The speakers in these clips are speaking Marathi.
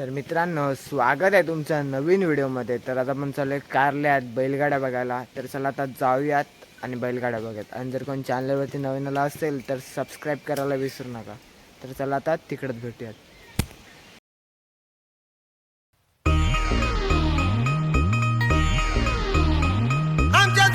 तर मित्रांनो स्वागत आहे तुमचं नवीन व्हिडिओमध्ये. तर आता आपण चालू आहे कारल्यात बैलगाड्या बघायला. तर चला आता जाऊयात आणि बैलगाड्या बघत आणि जर कोण चॅनलवरती नवीन आला असेल तर सबस्क्राईब करायला विसरू नका. तर चला आता तिकडंच भेटूयात. आमच्या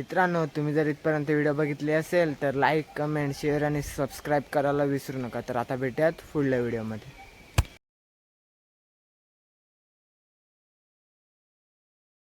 मित्रांनो तुम्ही जर इथपर्यंत व्हिडिओ बघितली असेल तर लाईक कमेंट शेअर आणि सबस्क्राईब करायला विसरू नका. तर आता भेटूयात पुढल्या व्हिडिओमध्ये.